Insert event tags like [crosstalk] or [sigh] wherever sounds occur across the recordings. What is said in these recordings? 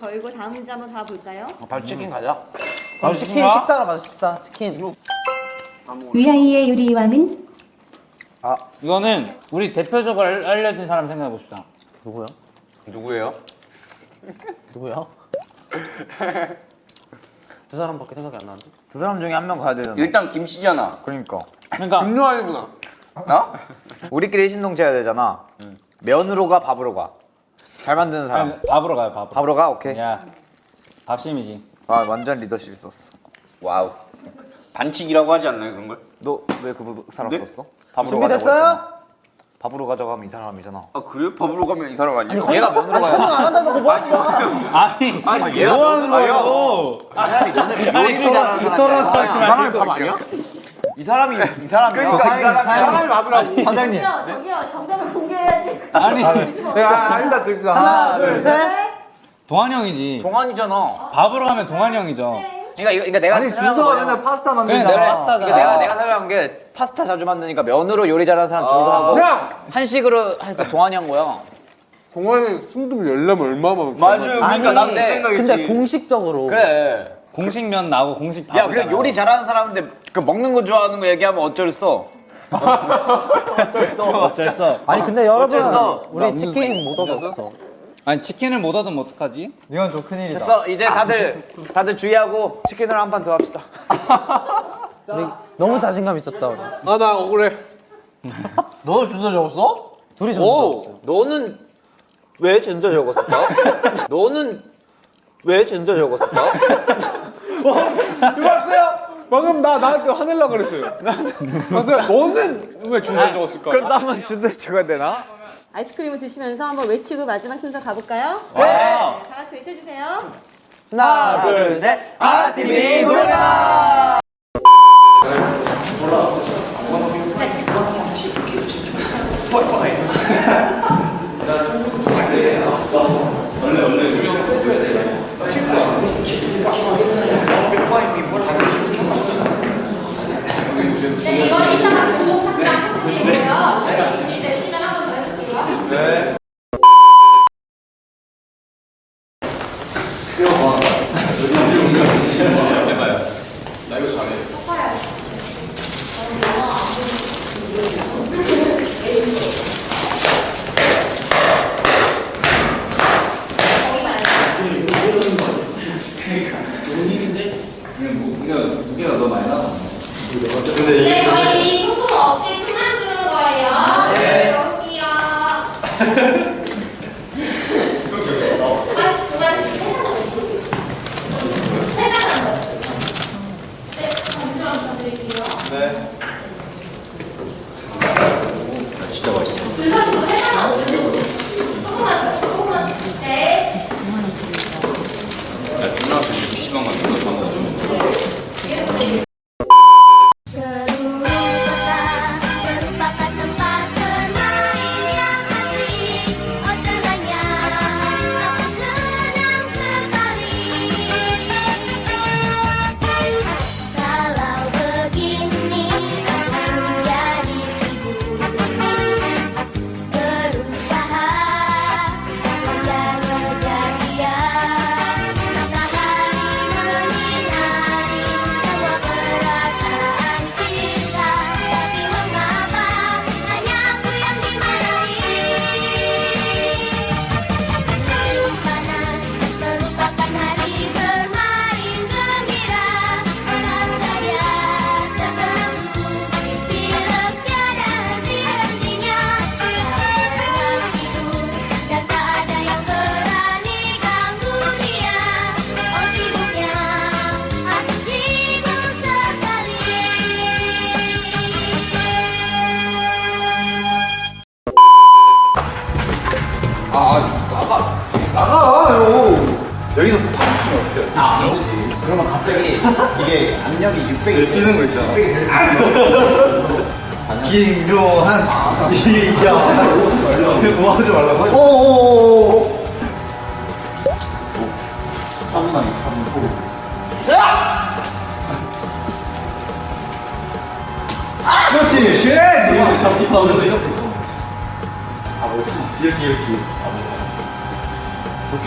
걸고 다음 문제 한번 가볼까요? 바로 치킨 가자. 그럼 치킨 식사로 가자 식사 치킨 위아이의 요리왕은 이거는 우리 대표적으로 알- 알려진 사람 생각해보고 싶다. 누구야? 누구예요? [laughs] 누구야? 두 사람밖에 생각이 안 나는데 두 사람 중에 한 명 가야 되잖아. 일단 김씨잖아. 그러니까. 그러니까 [laughs] 김요한이구나. 어? 우리끼리 신동체해야 되잖아. 면으로 가 밥으로 가. 잘 만드는 사람. 아니, 밥으로 가요, 밥으로. 밥으로 가? 오케이. 야, 밥심이지. 아 완전 리더십 있었어. 와우. 반칙이라고 하지 않나요 그런 걸? 너 왜 그 사람 네? 썼어? 밥으로 준비됐어요? 가자고 했잖아. 밥으로 가자고 하면 이 사람이잖아. 아 그래요? 밥으로 가면 이 사람 아니에요? 얘가 면으로 가야 안 한다고 뭐 하는 거야? 아니, 아니 얘가 뭐 하는 아니요. 거예요? 차라리 너는 요리를 잘하는 사람이 말고. 밥 아니야? 이 사람이 이 사람이 그러니까 이 사람이 사람이 하고. 사장님 저기요, 저기요, 정답을 공개해야지. 아니, 아니다 둘다 하나 둘 셋 동환 형이지. 동안이잖아. 밥으로 가면 동환 형이죠. 그러니까 이거 그러니까 내가 아니 설명한 준서가. 맨날 파스타 만들잖아 내가 파스타잖아. 그러니까 내가 내가 설명한 게 파스타 자주 만드니까 면으로 요리 잘하는 사람 준서하고 한식으로 해서 동안이 한 거야. 동안에 순두부 열려면 얼마나 맞아요. 아니 그러니까 난그 생각이지. 근데 공식적으로 그래. 공식 면 나오고 공식 밥. 야, 그래 요리 잘하는 사람인데 그 먹는 거 좋아하는 거 얘기하면 어쩔 수? [laughs] 어쩔 수. 없- 아니 근데 여러분? 우리 치킨 못 얻었어 아니 치킨을 못 얻으면 어떡하지? 이건 좀 큰일이다 됐어. 이제 다들 다들 주의하고 치킨으로 한 판 더 합시다. [laughs] 너무 자신감 있었다 우리 아 나 억울해 [laughs] 너 준서 적었어? 둘이 준서 적었어 너는 왜 준서 적었을까? 너는 왜 준서 적었을까? 이거 봤어요? 방금 나 나한테 화내려고 그랬어요 봤어요? 너는 왜 준서 적었을까? 그럼 나 한번 준서 적어야 되나? 아이스크림을 드시면서 한번 외치고 마지막 순서 가볼까요? 네. 다 같이 외쳐주세요. 하나 둘셋 RTV 노래다. 네, 이걸 이따가 공복 탁탁 해드리고요. 준비 되시면 한 번 더 해볼게요. 네, 그러면 갑자기 이게 압력이 600이 뛰는 거 있잖아. 김교한 이교한 뭐 하지 말라고? 오오오오 차분하게 차분 그렇지! 쉣! 이렇게 잡기하고 이렇게 이렇게. 이렇게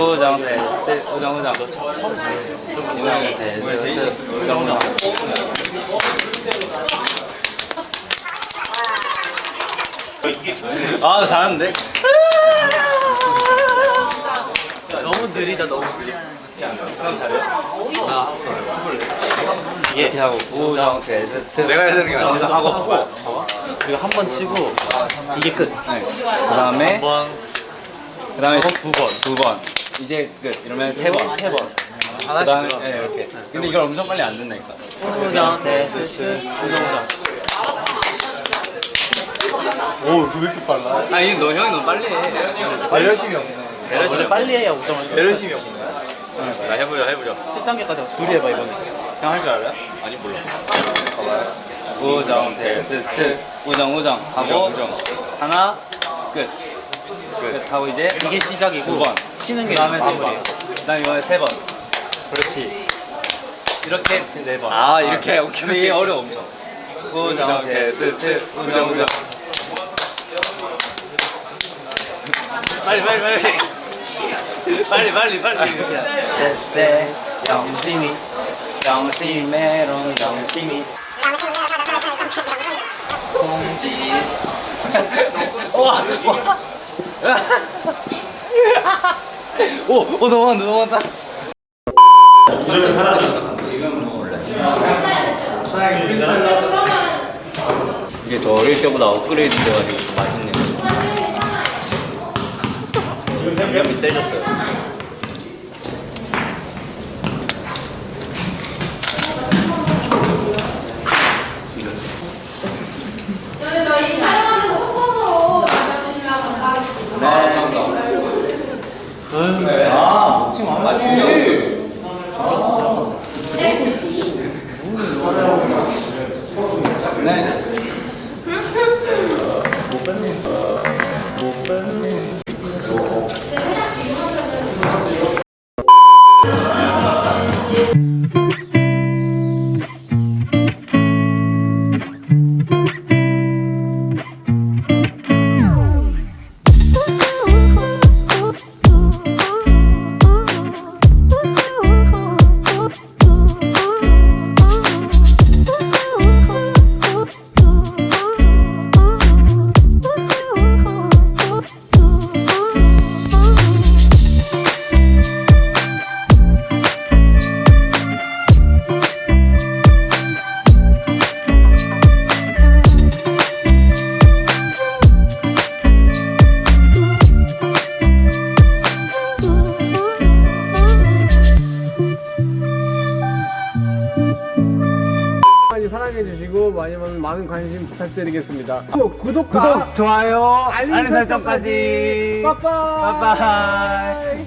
우정 우정 우정 테스트 우정 우정 아 잘하는데? 너무 느리다 너무 느려. 이렇게 하고 우정 테스트 내가 해야 되는 게 아니야. 우정 하고 하고 그리고 한 번 치고 이게 끝. 네. 그 다음에 한번 그 다음에 두 번, 두 번. 이제 끝. 이러면 세 번, 세 번. 그 하나씩 다음에 들어. 네, 이렇게. 근데 이걸 엄청 빨리 안 된다니까. 우정 테스트 우정 우정. 오왜 이렇게 빨라? 아, 이게 너 형이 너무 빨리 해. 배려심이 없네. 배려심이 빨리 해야 우정을. 배려심이 없네. 나 해보자, 해보자. 1단계까지 가서 둘이 해봐 이번에. 형 할 줄 알아요? 아니, 몰라. 봐봐요. 우정 테스트. 우정, 우정. 하고, 우정. 하나, 끝. 끝. 하고 이제 이게 시작이고 두 번. 치는 게그 다음에 두 마무리. 번. 그 다음에 이번에 세 번. 그렇지. 이렇게 네 번. 아, 이렇게? 오케이, 근데 이게 어려워, 엄청. 우정 테스트. 우정, 우정. 빨리, 빨리, 빨리. 빨리, 빨리, 빨리. 쎄, 영심이. 영심이 메론, 영심이. 공지. [laughs] 와, 와. 오, 오, 넘어간다, 넘어간다. 이게 더 어릴 때보다 업그레이드 돼가지고 맛있네. 지금 양념이 세졌어요. 많이 많은, 많은 관심 부탁드리겠습니다. 구독과 좋아요, 알림 설정까지. 빠빠이. 빠빠이.